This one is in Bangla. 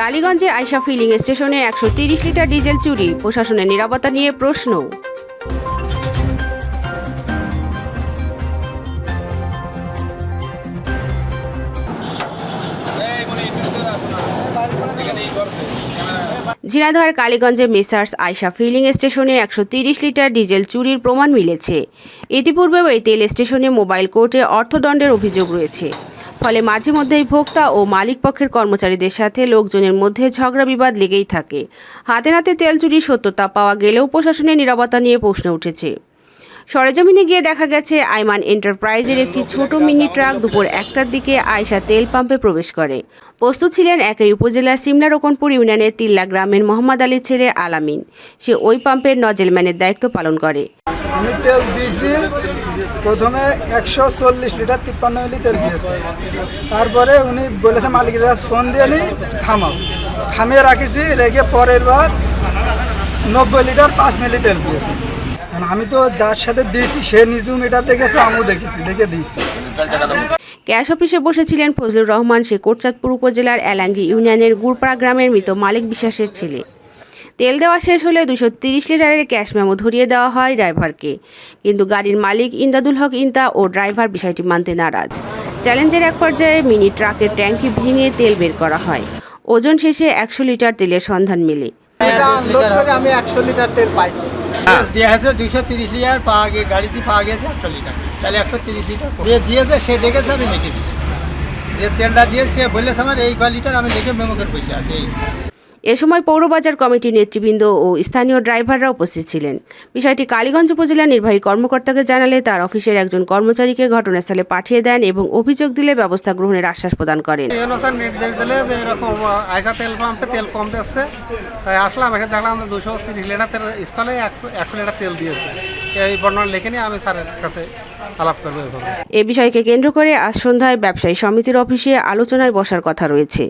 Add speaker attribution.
Speaker 1: কালীগঞ্জে আয়সা ফিলিং স্টেশনে একশো তিরিশ লিটার ডিজেল চুরি। প্রশাসনের নিরাপত্তা নিয়ে প্রশ্ন। ঝিনাইদহের কালীগঞ্জে মেসার্স আয়সা ফিলিং স্টেশনে একশো লিটার ডিজেল চুরির প্রমাণ মিলেছে। ইতিপূর্বেও এই তেল স্টেশনে মোবাইল কোর্টে অর্থদণ্ডের অভিযোগ রয়েছে। ফলে মাঝে মধ্যেই ভোক্তা ও মালিক পক্ষের কর্মচারীদের সাথে লোকজনের মধ্যে ঝগড়া বিবাদ লেগেই থাকে। হাতে নাতে তেল চুরির সত্যতা পাওয়া গেলেও প্রশাসনের নিরাপত্তা নিয়ে প্রশ্ন উঠেছে। সরেজমিনে গিয়ে দেখা গেছে, আইমান এন্টারপ্রাইজের একটি ছোট মিনি ট্রাক দুপুর একটার দিকে আয়সা তেল পাম্পে প্রবেশ করে। প্রস্তুত ছিলেন একই উপজেলার সিমলা রোকনপুর ইউনিয়নের তিল্লা গ্রামের মোহাম্মদ আলীর ছেলে আলামিন। সে ওই পাম্পের নজেলম্যানের দায়িত্ব পালন করে।
Speaker 2: আমি তেল দিয়েছি। প্রথমে একশো চল্লিশ লিটার তিপ্পান্ন মিলি তেল দিয়েছে। তারপরে উনি বলেছে, মালিকের কাছে ফোন দিয়ে নি, থামাও। থামিয়ে রাখিছি, রেখে পরের বার নব্বই লিটার পাঁচ মিলি তেল দিয়েছে। এখন আমি তো যার সাথে দিয়েছি, সে নিজেও মিটার দেখেছে আমিও দেখেছি, দেখে দিয়েছি।
Speaker 1: ক্যাশ অফিসে বসেছিলেন ফজলুর রহমান সে কোটচাঁদপুর উপজেলার এলাঙ্গি ইউনিয়নের গুড়পাড়া গ্রামের মৃত মালিক বিশ্বাসের ছেলে। তেল দেওয়া শেষ হলে দুশো তিরিশ লিটারের ক্যাশ মেমো ধরিয়ে দেওয়া হয় ড্রাইভারকে। কিন্তু গাড়ির মালিক ইন্দাদুল হক ইন্তা ও ড্রাইভার বিষয়টি মানতে নারাজ। চ্যালেঞ্জের এক পর্যায়ে মিনি ট্রাকের ট্যাঙ্কি ভেঙে তেল বের করা হয়। ওজন শেষে একশো লিটার তেলের সন্ধান মেলে।
Speaker 2: করে আমি একশো লিটার তেল পাইছি।
Speaker 3: দিয়ে আছে দুইশো তিরিশ লিটার পাওয়া গিয়ে গাড়িতে পাওয়া গেছে একশো লিটার। তাহলে একশো তিরিশ লিটার দিয়ে দিয়েছে সে ডেকেছে আমি লিখেছি যে তেলটা দিয়ে সে বলেছে আমার এই লিটার আমি লিখে মেমোকের পয়সা আছে এই।
Speaker 1: এ সময় পৌরবাজার কমিটির নেতৃবৃন্দ ও স্থানীয় ড্রাইভাররা উপস্থিত ছিলেন। বিষয়টি কালীগঞ্জ উপজেলা নির্বাহী কর্মকর্তাকে জানালে তার অফিসের একজন কর্মচারীকে ঘটনাস্থলে পাঠিয়ে দেন এবং অভিযোগ দিলে ব্যবস্থা গ্রহণের আশ্বাস প্রদান করেন।
Speaker 4: নির্দেশ দিলে এরকম আয়সা তেল পাম্পে তেল কম দিচ্ছে তাই আসলাম এসে দেখলাম দুশো তিরিশ লিটার তেল স্থলে একশো- একশো লিটার তেল দিয়েছে। এই বর্ণনা লিখে নিয়ে আমি স্যারের কাছে আলাপ করব
Speaker 1: এ বিষয়কে কেন্দ্র করে আজ সন্ধ্যায় ব্যবসায়ী সমিতির অফিসে আলোচনায় বসার কথা রয়েছে।